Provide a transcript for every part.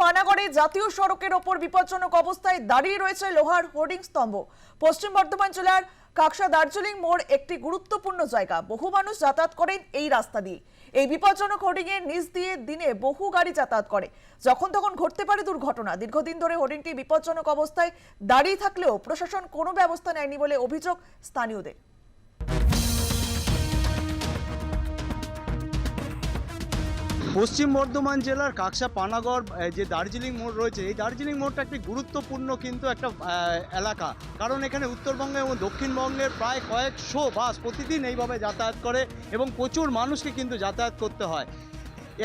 পানাগড়ে জাতীয় সড়কের ওপর বিপজ্জনক অবস্থায় দাঁড়িয়ে রয়েছে লোহার হোর্ডিং স্তম্ভ। পশ্চিম বর্ধমান জেলার কাকসা দার্জিলিং মোড় একটি গুরুত্বপূর্ণ জায়গা। বহু মানুষ যাতায়াত করেন এই রাস্তা দিয়ে। এই বিপজ্জনক হোর্ডিং এর নিচ দিয়ে দিনে বহু গাড়ি যাতায়াত করে। যখন তখন ঘটতে পারে দুর্ঘটনা। দীর্ঘদিন ধরে হোর্ডিংটি বিপজ্জনক অবস্থায় দাঁড়িয়ে থাকলেও প্রশাসন কোনো ব্যবস্থা নেয়নি বলে অভিযোগ স্থানীয়দের। পশ্চিম বর্ধমান জেলার কাকসা পানাগড় যে দার্জিলিং মোড় রয়েছে, এই দার্জিলিং মোড়টা একটি গুরুত্বপূর্ণ কিন্তু একটা এলাকা। কারণ এখানে উত্তরবঙ্গে এবং দক্ষিণবঙ্গের প্রায় কয়েকশো বাস প্রতিদিন এইভাবে যাতায়াত করে এবং প্রচুর মানুষকে কিন্তু যাতায়াত করতে হয়।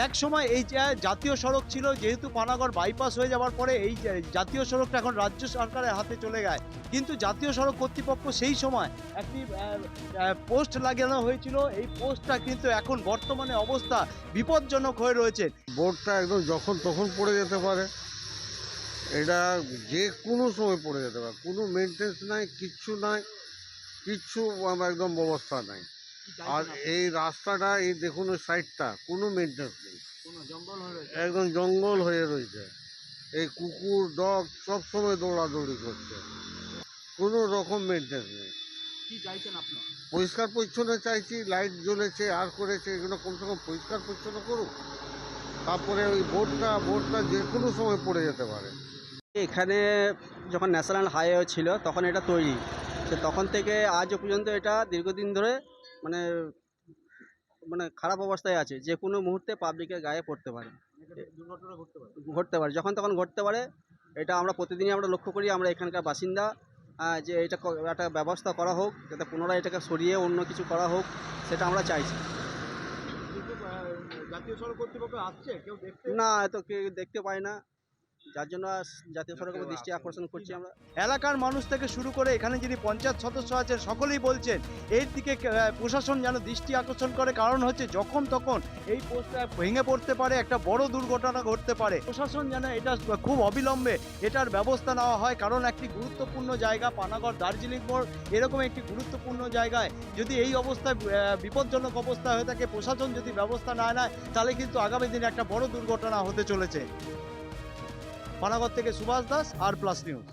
এক সময় এই জাতীয় সড়ক ছিল, যেহেতু পানাগড় বাইপাস হয়ে যাওয়ার পরে এই জাতীয় সড়কটা এখন রাজ্য সরকারের হাতে চলে যায় কিন্তু জাতীয় সড়ক কর্তৃপক্ষ সেই সময় একটি পোস্ট লাগানো হয়েছিল। এই পোস্টটা কিন্তু এখন বর্তমানে অবস্থা বিপজ্জনক হয়ে রয়েছে। বোর্ডটা একদম যখন তখন পড়ে যেতে পারে। এটা যে কোনো সময় পড়ে যেতে পারে। কোনো মেনটেন্স নাই, কিচ্ছু নাই, কিচ্ছু একদম ব্যবস্থা নাই। আর এই রাস্তাটা এই দেখুন ওই সাইডটা কোনো মেনটেন্স নেই। হয়ে একদম জঙ্গল হয়ে রয়েছে। এই কুকুর ডগ সবসময় দৌড়াদৌড়ি করছে। কোনো রকম মেনটেন্স নেই। কি চাইছেন আপনার? পরিষ্কার পরিচ্ছন্ন চাইছি লাইট জ্বলেছে আর করেছে এগুলো কমসে কম পরিষ্কার পরিচ্ছন্ন করুক। তারপরে ওই বোর্ডটা বোর্ডটা যে কোনো সময় পড়ে যেতে পারে। এখানে যখন ন্যাশনাল হাইওয়ে ছিল তখন এটা তৈরি। তো তখন থেকে আজও পর্যন্ত এটা দীর্ঘদিন ধরে মানে মানে খারাপ অবস্থায় আছে যে কোনো মুহূর্তে পাবলিকের গায়ে পড়তে পারে। ঘটতে পারে? যখন তখন ঘটতে পারে এটা আমরা প্রতিদিনই আমরা লক্ষ্য করি আমরা এখানকার বাসিন্দা যে এটা একটা ব্যবস্থা করা হোক যাতে পুনরায় এটাকে সরিয়ে অন্য কিছু করা হোক সেটা আমরা চাইছি। না এত কেউ দেখতে পায় না। যার জন্য জাতীয় সড়কের দৃষ্টি আকর্ষণ করছি আমরা। এলাকার মানুষ থেকে শুরু করে এখানে যিনি পঞ্চায়েত সদস্য আছেন সকলেই বলছেন এর দিকে প্রশাসন যেন দৃষ্টি আকর্ষণ করে। কারণ হচ্ছে যখন তখন এই পোস্টটা ভেঙে পড়তে পারে একটা বড় দুর্ঘটনা ঘটতে পারে। প্রশাসন যেন এটা খুব অবিলম্বে এটার ব্যবস্থা নেওয়া হয়। কারণ একটি গুরুত্বপূর্ণ জায়গা পানাগড় দার্জিলিং মোড় এরকম একটি গুরুত্বপূর্ণ জায়গায় যদি এই অবস্থায় বিপজ্জনক অবস্থা হয়ে থাকে প্রশাসন যদি ব্যবস্থা না নেয় তাহলে কিন্তু আগামী দিনে একটা বড় দুর্ঘটনা হতে চলেছে। পানাগড় থেকে Subhash Das R plus news.